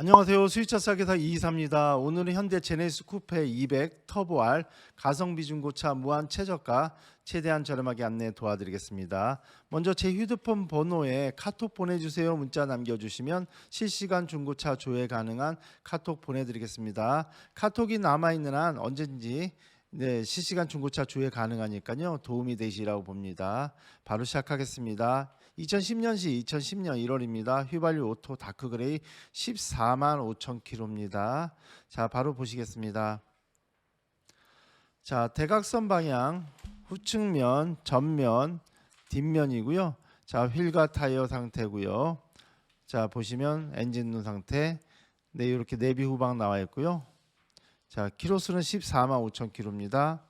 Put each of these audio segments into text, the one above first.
안녕하세요. 수입차 싸게사 이이사입니다. 오늘은 현대 제네시스 쿠페 200 터보 R 가성비 중고차 무한 최저가 최대한 저렴하게 안내 도와드리겠습니다. 먼저 제 휴대폰 번호에 카톡 보내주세요 문자 남겨주시면 실시간 중고차 조회 가능한 카톡 보내드리겠습니다. 카톡이 남아있는 한 언제든지 네, 실시간 중고차 조회 가능하니까요. 도움이 되시라고 봅니다. 바로 시작하겠습니다. 2010년시 2010년 1월입니다. 휘발유 오토 다크 그레이 14만 5천 킬로입니다. 자, 바로 보시겠습니다. 자, 대각선 방향 후측면, 전면, 뒷면이고요. 자, 휠과 타이어 상태고요. 자, 보시면 엔진 눈 상태. 네, 이렇게 내비 후방 나와 있고요. 자, 키로수는 14만 5천 킬로입니다.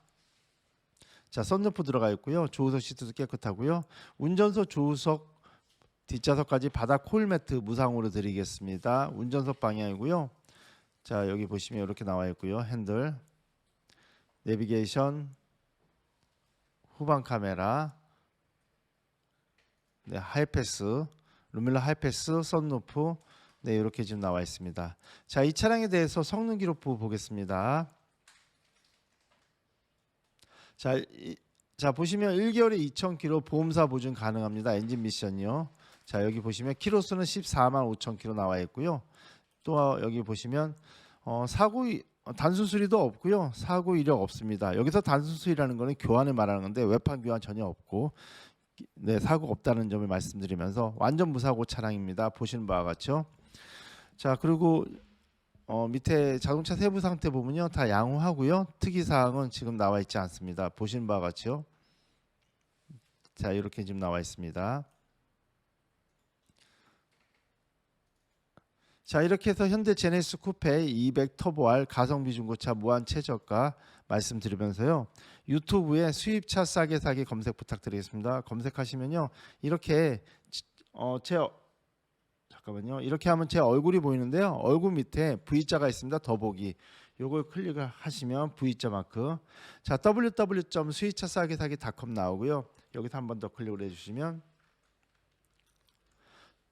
자, 썬루프 들어가 있고요. 조우석 시트도 깨끗하고요. 운전석, 조우석, 뒷좌석까지 바닥 콜 매트 무상으로 드리겠습니다. 운전석 방향이고요. 자, 여기 보시면 이렇게 나와 있고요. 핸들, 내비게이션, 후방 카메라, 네, 하이패스, 루밀러 하이패스, 썬루프, 네, 이렇게 지금 나와 있습니다. 자, 이 차량에 대해서 성능 기록부 보겠습니다. 자, 이, 자 보시면 1개월에 2,000km 보험사 보증 가능합니다. 엔진 미션이요. 자, 여기 보시면 키로수는 14만 5,000km 나와 있고요. 또 여기 보시면 어, 사고 이- 어, 단순 수리도 없고요. 사고 이력 없습니다. 여기서 단순 수리라는 거는 교환을 말하는 건데 외판 교환 전혀 없고 네, 사고 없다는 점을 말씀드리면서 완전 무사고 차량입니다. 보시는 바와 같죠. 자, 그리고 어, 밑에 자동차 세부 상태 보면요. 다 양호하고요. 특이 사항은 지금 나와 있지 않습니다. 보시는 바와 같이요. 자 이렇게 지금 나와 있습니다. 자 이렇게 해서 현대 제네시스 쿠페 200 터보 R 가성비 중고차 무한 최저가 말씀드리면서요. 유튜브에 수입차 싸게 사기 검색 부탁드리겠습니다. 검색하시면요. 이렇게 어, 제 잠깐만요. 이렇게 하면 제 얼굴이 보이는데요. 얼굴 밑에 V자가 있습니다. 더보기. 요걸 클릭을 하시면 V자 마크. 자, www.수입차싸게사기.com 나오고요. 여기서 한 번 더 클릭을 해 주시면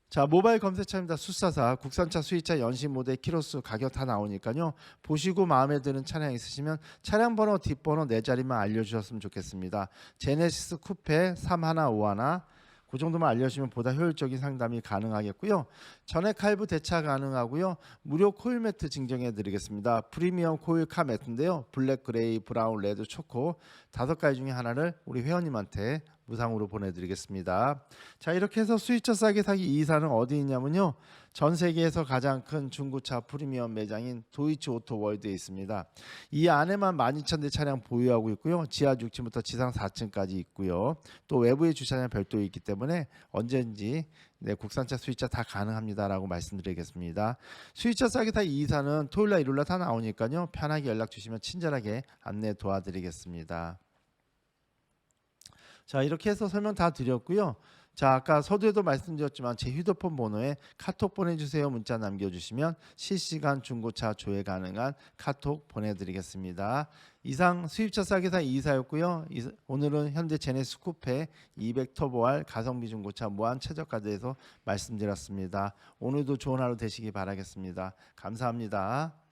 자, 모바일 검색창입니다. 수사사 국산차 수입차 연식 모델 키로수 가격 다 나오니까요. 보시고 마음에 드는 차량 있으시면 차량 번호 뒷번호 네 자리만 알려 주셨으면 좋겠습니다. 제네시스 쿠페 3151 그 정도만 알려주시면 보다 효율적인 상담이 가능하겠고요. 전액 할부 대차 가능하고요. 무료 코일 매트 증정해 드리겠습니다. 프리미엄 코일 카 매트인데요. 블랙, 그레이, 브라운, 레드, 초코 다섯 가지 중에 하나를 우리 회원님한테 무상으로 보내드리겠습니다. 자 이렇게 해서 수입차 싸게 사기 이사는 어디 있냐면요. 전 세계에서 가장 큰 중고차 프리미엄 매장인 도이치 오토 월드에 있습니다. 이 안에만 12,000대 차량 보유하고 있고요. 지하 6층부터 지상 4층까지 있고요. 또 외부에 주차장 별도 있기 때문에 언제든지 네, 국산차 수입차 다 가능합니다라고 말씀드리겠습니다. 수입차 싸게 다 이사는 토요일날 일요일날 다 나오니까요. 편하게 연락 주시면 친절하게 안내 도와드리겠습니다. 자 이렇게 해서 설명 다 드렸고요. 자 아까 서두에도 말씀드렸지만 제 휴대폰 번호에 카톡 보내주세요 문자 남겨주시면 실시간 중고차 조회 가능한 카톡 보내드리겠습니다. 이상 수입차 싸게사 이사였고요. 이- 오늘은 현대 제네스 쿠페 200 터보 R 가성비 중고차 무한 최저가 대해서 말씀드렸습니다. 오늘도 좋은 하루 되시기 바라겠습니다. 감사합니다.